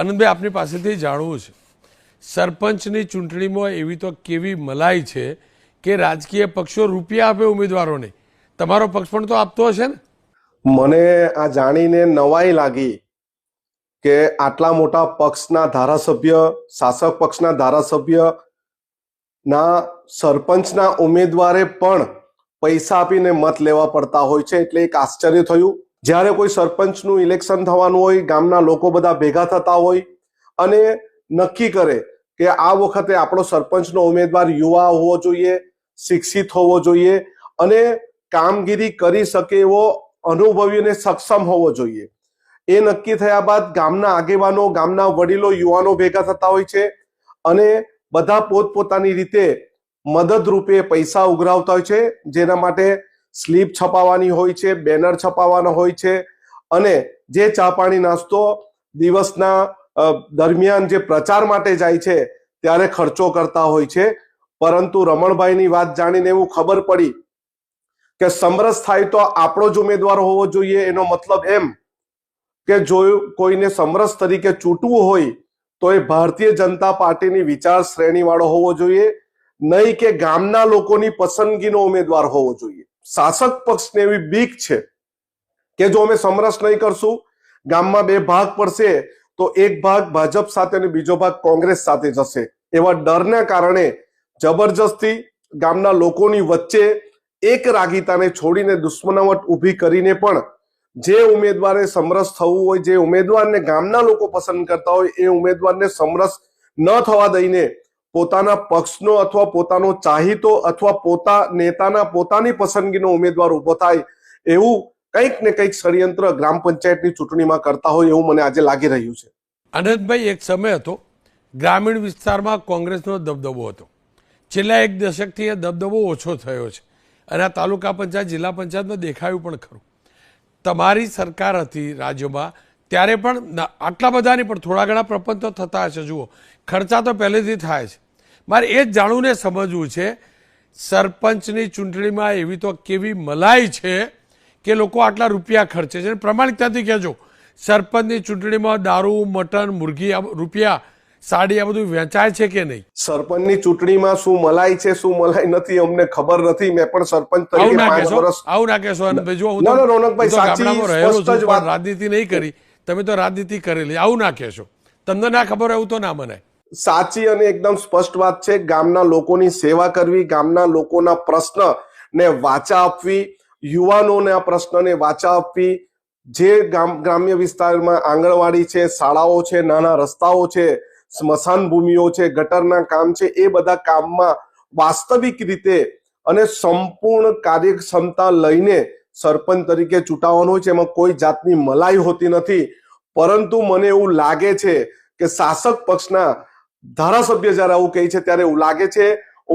આનંદભાઈ, આપની પાસેથી જાણવું છે. સરપંચની ચૂંટણીમાં એવી તો કેવી મલાઈ છે કે રાજકીય પક્ષો રૂપિયા આપે ઉમેદવારોને. તમારો પક્ષ પણ તો આપતો હશે ને? મને આ જાણીને નવાઈ લાગી કે આટલા મોટા પક્ષના ધારાસભ્ય, શાસક પક્ષના ધારાસભ્ય ના સરપંચના ઉમેદવારે પણ પૈસા આપીને મત લેવા પડતા હોય છે એટલે એક આશ્ચર્ય થયું. જ્યારે કોઈ સરપંચનું ઇલેક્શન થવાનું હોય, ગામના લોકો બધા ભેગા થતા હોય અને નક્કી કરે કે આ વખતે આપણો સરપંચનો ઉમેદવાર યુવા હોવો જોઈએ, શિક્ષિત હોવો જોઈએ અને કામગીરી કરી શકે એવો અનુભવી અને સક્ષમ હોવો જોઈએ. એ નક્કી થયા બાદ ગામના આગેવાનો, ગામના વડીલો, યુવાનો ભેગા થતા હોય છે અને બધા પોતપોતાની રીતે મદદરૂપે પૈસા ઉઘરાવતા હોય છે, જેના માટે સ્લીપ છપાવવાની હોય છે, બેનર છપાવવાનો હોય છે અને જે ચા પાણી નાસ્તો દિવસના દરમિયાન જે પ્રચાર માટે જાય છે ત્યારે ખર્ચો કરતા હોય છે. પરંતુ રમણભાઈની વાત જાણીને એવું ખબર પડી કે સમરસ થાય તો આપણો જ ઉમેદવાર હોવો જોઈએ. એનો મતલબ એમ કે જો કોઈને સમરસ તરીકે ચૂંટવું હોય તો એ ભારતીય જનતા પાર્ટીની વિચાર શ્રેણી વાળો હોવો જોઈએ. નહીં કે ગામના લોકોની પસંદગીનો ઉમેદવાર હોવો જોઈએ. શાસક પક્ષને એવી બીક છે કે જો અમે સમરસ નહીં કરશું, ગામમાં બે ભાગ પડશે, તો એક ભાગ ભાજપ સાથે અને બીજો ભાગ કોંગ્રેસ સાથે જશે. એવા ડરના કારણે જબરજસ્તી ગામના લોકોની વચ્ચે એક રાગીતાને છોડીને દુશ્મનાવટ ઊભી કરીને પણ જે ઉમેદવારે સમરસ થવું હોય, જે ઉમેદવારને ગામના લોકો પસંદ કરતા હોય, એ ઉમેદવારને સમરસ ન થવા દઈને પોતાના પક્ષનો અથવા પોતાનો ચાહીતો અથવા પોતા નેતાના પોતાની પસંદગીનો ઉમેદવાર ઊભો થાય એવું કંઈક ને કંઈક ષડયંત્ર ગ્રામ પંચાયતની ચૂંટણીમાં કરતા હોય એવું મને આજે લાગી રહ્યું છે. આનંદભાઈ એક સમય હતો, ગ્રામીણ વિસ્તારમાં કોંગ્રેસનો દબદબો હતો. છેલ્લા એક દશકથી એ દબદબો ઓછો થયો છે અને આ તાલુકા પંચાયત, જિલ્લા પંચાયતમાં દેખાયું પણ ખરું. તમારી સરકાર હતી રાજ્યમાં ત્યારે પણ આટલા બધા નહીં પણ થોડા ઘણા પ્રપંચ તો થતા હશે જુઓ. ખર્ચા તો પહેલેથી થાય છે મારે એ જ જાણવું ને સમજવું છે સરપંચની ચૂંટણીમાં એવી તો કેવી મલાઈ છે કે લોકો આટલા રૂપિયા ખર્ચે છે. પ્રમાણિકતાથી કહેજો સરપંચની ચૂંટણીમાં દારૂ મટન મુરગી રૂપિયા સાડી આ બધું વેચાય છે કે નહીં? સરપંચની ચૂંટણીમાં શું મલાઈ છે શું મલાઈ નથી અમને ખબર નથી. મેં પણ સરપંચ આવું તરીકે પાંચ વર્ષ આવું ના કહેશો જો હું ના, તો- ના, રોનકભાઈ, સાચી ગામડામાં રહેલો છું સ્પષ્ટ જ વાત- રાજનીતિ નહીં કરી. તમે તો રાજનીતિ કરેલી, આવું ના કહેશો. તમને ના ખબર એવું તો ના મનાય. સાચી અને એકદમ સ્પષ્ટ વાત છે, ગામના લોકોની સેવા કરવી, ગામના લોકોના પ્રશ્ન ને વાચા આપવી, યુવાનોને આ પ્રશ્નને વાચા આપવી. જે ગામ, ગ્રામ્ય વિસ્તારમાં આંગણવાડી છે, શાળાઓ છે, નાના રસ્તાઓ છે, સ્મશાન ભૂમિઓ છે, ગટરના કામ છે, એ બધા કામમાં વાસ્તવિક રીતે અને સંપૂર્ણ કાર્યક્ષમતા લઈને સરપંચ તરીકે ચૂંટાવાનો હોય છે, એમાં કોઈ જાતની મલાઈ હોતી નથી. પરંતુ મને એવું લાગે છે કે શાસક પક્ષના ધારાસભ્ય જ્યારે આવું કહે છે ત્યારે એવું લાગે છે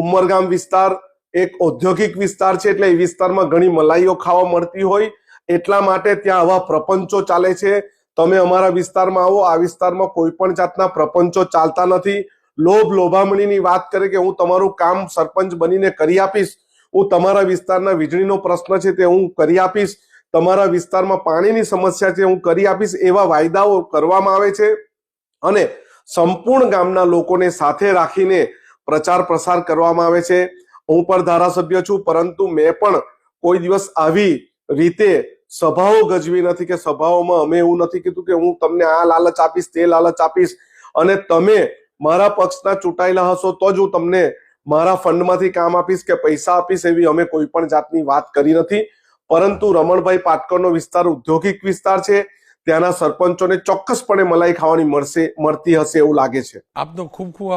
ઉમરગામ વિસ્તાર એક ઔદ્યોગિક વિસ્તાર છે એટલે એ વિસ્તારમાં ઘણી મલાઈઓ ખાવા મળતી હોય. એટલા માટે ત્યાં આવા પ્રપંચો ચાલે છે. તમે અમારા વિસ્તારમાં આવો, આ વિસ્તારમાં કોઈ પણ જાતના પ્રપંચો ચાલતા નથી. લોભ લોભામણીની વાત કરે કે હું તમારું કામ સરપંચ બનીને કરી આપીશ. હું તમારા વિસ્તારના વીજળીનો પ્રશ્ન છે તે હું કરી આપીશ. તમારા વિસ્તારમાં પાણીની સમસ્યા છે, હું કરી આપીશ એવા વાયદાઓ કરવામાં આવે છે અને સંપૂર્ણ ગામના લોકોને સાથે રાખીને પ્રચાર પ્રસાર કરવામાં આવે છે. હું પણ ધારાસભ્ય છું, પરંતુ મેં પણ કોઈ દિવસ આવી રીતે સભાઓ ગજવી નથી કે સભાઓમાં અમે એવું નથી કીધું કે હું તમને આ લાલચ આપીશ, તે લાલચ આપીશ. અને તમે મારા પક્ષના ચૂંટાયેલા હશો તો જ હું તમને મારા ફંડમાંથી કામ આપીશ કે પૈસા આપીશ એવી અમે કોઈ પણ જાતની વાત કરી નથી. પરંતુ રમણભાઈ પાટકરનો વિસ્તાર ઔદ્યોગિક વિસ્તાર છે. ત્યાંના સરપંચોને ચોક્કસપણે મલાઈ ખાવાની મળશે, મળતી હશે એવું લાગે છે. આપનો ખૂબ ખૂબ